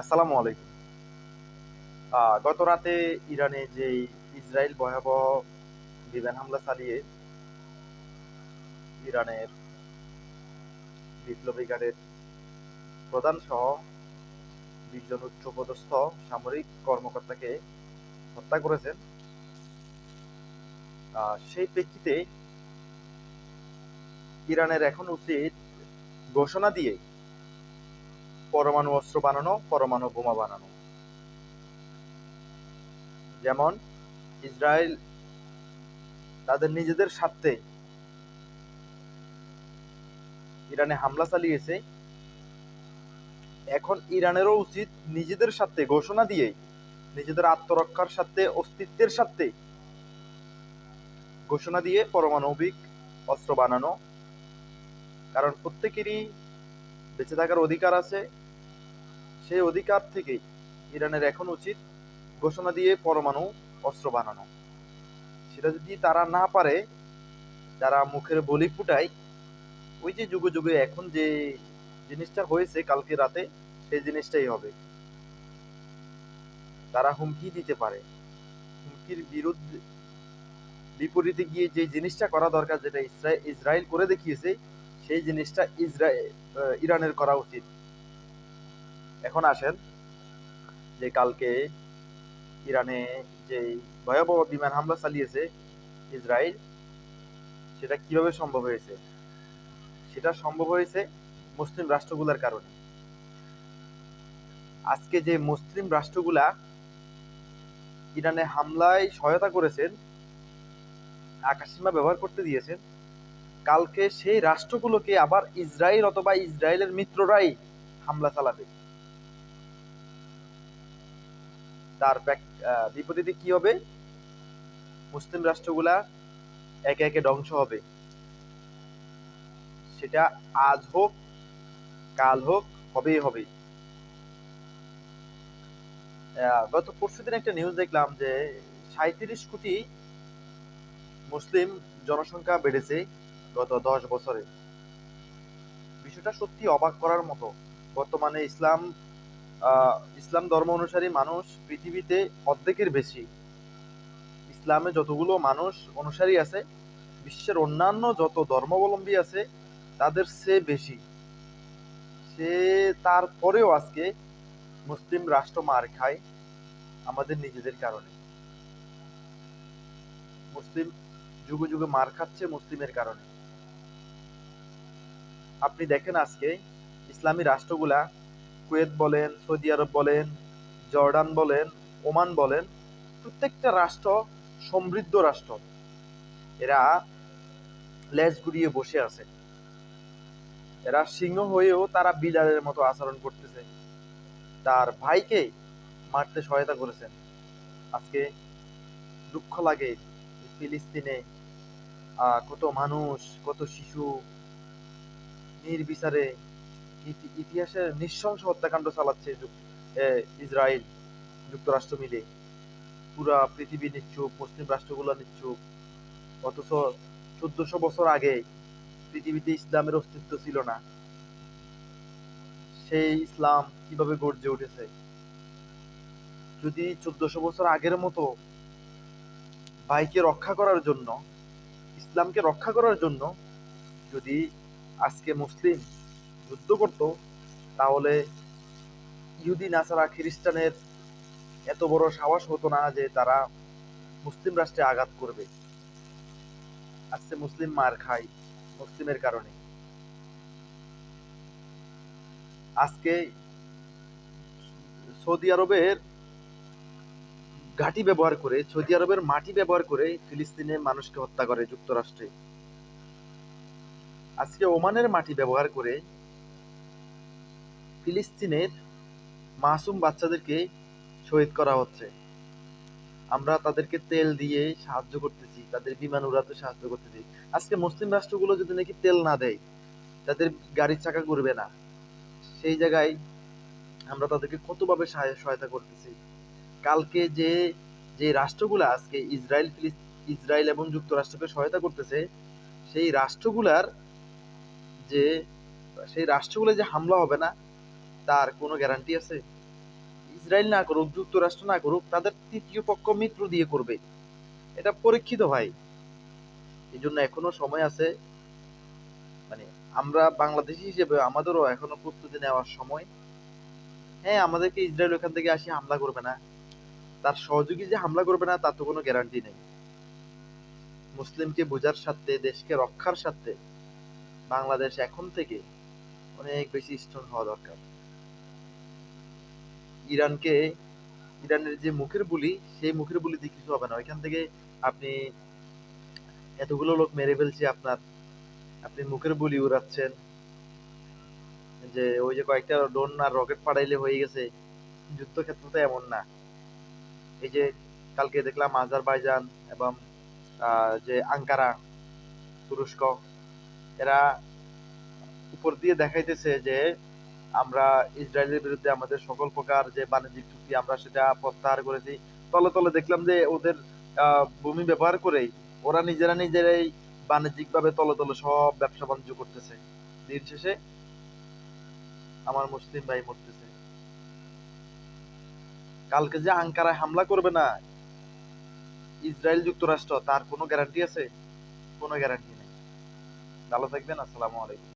আসসালামু আলাইকুম। গত রাতে ইরানে যে ইসরায়েল ভয়াবহ বিমান হামলা চালিয়ে ইরানের বিপ্লবী গার্ডের প্রধান সহ বিশজন উচ্চপদস্থ সামরিক কর্মকর্তাকে হত্যা করেছেন। সেই প্রেক্ষিতে ইরানের এখন উচিত ঘোষণা দিয়ে পরমাণু অস্ত্র বানানো, পরমাণু বোমা বানানো। যেমন, ইসরায়েল তাদের নিজেদের স্বার্থে ইরানে হামলা চালিয়েছে। এখন ইরানেরও উচিত নিজেদের স্বার্থে ঘোষণা দিয়ে নিজেদের আত্মরক্ষার স্বার্থে, অস্তিত্বের স্বার্থে ঘোষণা দিয়ে পারমাণবিক অস্ত্র বানানো। কারণ প্রত্যেকেরই বেঁচে থাকার অধিকার আছে সেই অধিকার থেকে ইরানের এখন উচিত ঘোষণা দিয়ে পরমাণু অস্ত্র বানানো। সেটা যদি তারা না পারে, যারা মুখের বলি ফুটায়, ওই যে যুগে যুগে এখন যে জিনিসটা হয়েছে কালকে রাতে, সেই জিনিসটাই হবে। তারা হুমকি দিতে পারে। হুমকির বিরুদ্ধে, বিপরীতে গিয়ে যে জিনিসটা করা দরকার, যেটা ইসরায়েল ইসরায়েল করে দেখিয়েছে, সেই জিনিসটা ইসরায়েল ইরানের করা উচিত। এখন আসেন যে কালকে ইরানে যে ভয়াবহ বিমান হামলা চালিয়েছে ইসরায়েল, সেটা কীভাবে সম্ভব হয়েছে? সেটা সম্ভব হয়েছে মুসলিম রাষ্ট্রগুলোর কারণে। আজকে যে মুসলিম রাষ্ট্রগুলা ইরানে হামলায় সহায়তা করেছেন, আকাশসীমা ব্যবহার করতে দিয়েছেন, কালকে সেই রাষ্ট্রগুলোকে আবার ইসরায়েল অথবা ইসরায়েলের মিত্ররাই হামলা চালাবে। তার বিপরীতে কি হবে? মুসলিম রাষ্ট্রগুলা একে একে ধ্বংস হবে। সেটা আজ হোক, কাল হোক, হবেই হবে। গত পরশুদিন একটা নিউজ দেখলাম যে সাঁত্রিশ কোটি মুসলিম জনসংখ্যা বেড়েছে গত দশ বছরে। বিষয়টা সত্যি অবাক করার মতো। বর্তমানে ইসলাম ইসলাম ধর্ম অনুসারী মানুষ পৃথিবীতে অর্ধেকের বেশি। ইসলামে যতগুলো মানুষ অনুসারী আছে, বিশ্বের অন্যান্য যত ধর্মাবলম্বী আছে, তাদের সে বেশি। সে তারপরেও আজকে মুসলিম রাষ্ট্র মার খায় আমাদের নিজেদের কারণে। মুসলিম যুগে যুগে মার খাচ্ছে মুসলিমের কারণে। আপনি দেখেন আজকে ইসলামী রাষ্ট্রগুলা কুয়েত বলেন, সৌদি আরব বলেন, জর্ডান বলেন, ওমান বলেন, প্রত্যেকটা রাষ্ট্র সমৃদ্ধ রাষ্ট্র। এরা লেজ গুড়িয়ে বসে আছে। এরা সিংহ হয়েও তারা বিড়ালের মতো আচরণ করতেছে। তার ভাইকে মারতে সহায়তা করেছেন। আজকে দুঃখ লাগে ফিলিস্তিনে কত মানুষ, কত শিশু নির্বিচারে ইতিহাসের নৃশংস হত্যাকাণ্ড চালাচ্ছে ইসরায়েল, যুক্তরাষ্ট্র মিলে। পুরা পৃথিবী নিচ্ছুক, মুসলিম রাষ্ট্রগুলো নিচ্ছুক। অথচ চোদ্দশো বছর আগে পৃথিবীতে ইসলামের অস্তিত্ব ছিল না। সেই ইসলাম কীভাবে গর্জে উঠেছে? যদি চোদ্দশো বছর আগের মতো ভাইকে রক্ষা করার জন্য, ইসলামকে রক্ষা করার জন্য যদি আজকে মুসলিম যুদ্ধ করত, তাহলে ইহুদি, নাসারা, খ্রিস্টানের এত বড় সাহস হতো না যে তারা মুসলিম রাষ্ট্রে আঘাত করবে। আজকে মুসলিম মার খায় মুসলিমের কারণে। আজকে সৌদি আরবের ঘাঁটি ব্যবহার করে, সৌদি আরবের মাটি ব্যবহার করে ফিলিস্তিনে মানুষকে হত্যা করে যুক্তরাষ্ট্রে। আজকে ওমানের মাটি ব্যবহার করে ফিলিস্তিনের মাসুম বাচ্চাদেরকে শহীদ করা হচ্ছে। আমরা তাদেরকে তেল দিয়ে সাহায্য করতেছি, তাদের বিমান উড়াতে সাহায্য করতেছি। আজকে মুসলিম রাষ্ট্রগুলো যদি নাকি তেল না দেয়, তাদের গাড়ির চাকা ঘুরবে না। সেই জায়গায় আমরা তাদেরকে কতভাবে সহায়তা করতেছি? কালকে যে যে রাষ্ট্রগুলো আজকে ইসরায়েল ইসরায়েল এবং যুক্তরাষ্ট্রকে সহায়তা করতেছে, সেই রাষ্ট্রগুলার যে, সেই রাষ্ট্রগুলো যে হামলা হবে না তার কোনো গ্যারান্টি আছে? ইসরায়েল না করুক, যুক্তরাষ্ট্র না করুক, তাদের তৃতীয় পক্ষ মিত্র দিয়ে করবে। এটা পরীক্ষিত ভাই। এই জন্য এখনও সময় আছে। মানে আমরা বাংলাদেশি হিসেবে, আমাদেরও এখনও প্রস্তুতি নেওয়ার সময়। হ্যাঁ আমাদেরকে ইসরায়েল ওখান থেকে আসি হামলা করবে না। তার সহযোগী যে হামলা করবে না, তার তো কোনো গ্যারান্টি নেই। মুসলিমকে বোঝার স্বার্থে, দেশকে রক্ষার স্বার্থে, বাংলাদেশ এখন থেকে অনেক বেশি স্ট্রং হওয়া দরকার। ইরানকে, ইরানের যে মুখের বুলি, সেই মুখের বুলি দিয়ে কিছু হবে না। ওইখান থেকে আপনি এতগুলো লোক মেরে ফেলছে আপনার। আপনি মুখের বুলি উড়াচ্ছেন। যে ওই যে কয়েকটা ড্রোন আর রকেট পাঠাইলে হয়ে গেছে। যুদ্ধক্ষেত্র তো এমন না। এই যে কালকে দেখলাম আজারবাইজান এবং যে আঙ্কারা, তুরস্ক, এরা উপর দিয়ে দেখাইতেছে যে আমরা ইসরায়েলের বিরুদ্ধে আমাদের সকল প্রকার যে বাণিজ্যিক চুক্তি আমরা সেটা প্রত্যাহার করেছি। তলে তলে দেখলাম যে ওদের ভূমি ব্যবহার করেই ওরা নিজেরা নিজেরাই বাণিজ্যিক ভাবে তলে তলে সব ব্যবসা বাণিজ্য করতেছে। দিন শেষে আমার মুসলিম ভাই মরতেছে। কালকে যে আঙ্কারায় হামলা করবে না, ইসরায়েল যুক্তরাষ্ট্র, তার কোনো গ্যারান্টি আছে? কোনো গ্যারান্টি নেই। ভালো থাকবেন, আসসালামু আলাইকুম।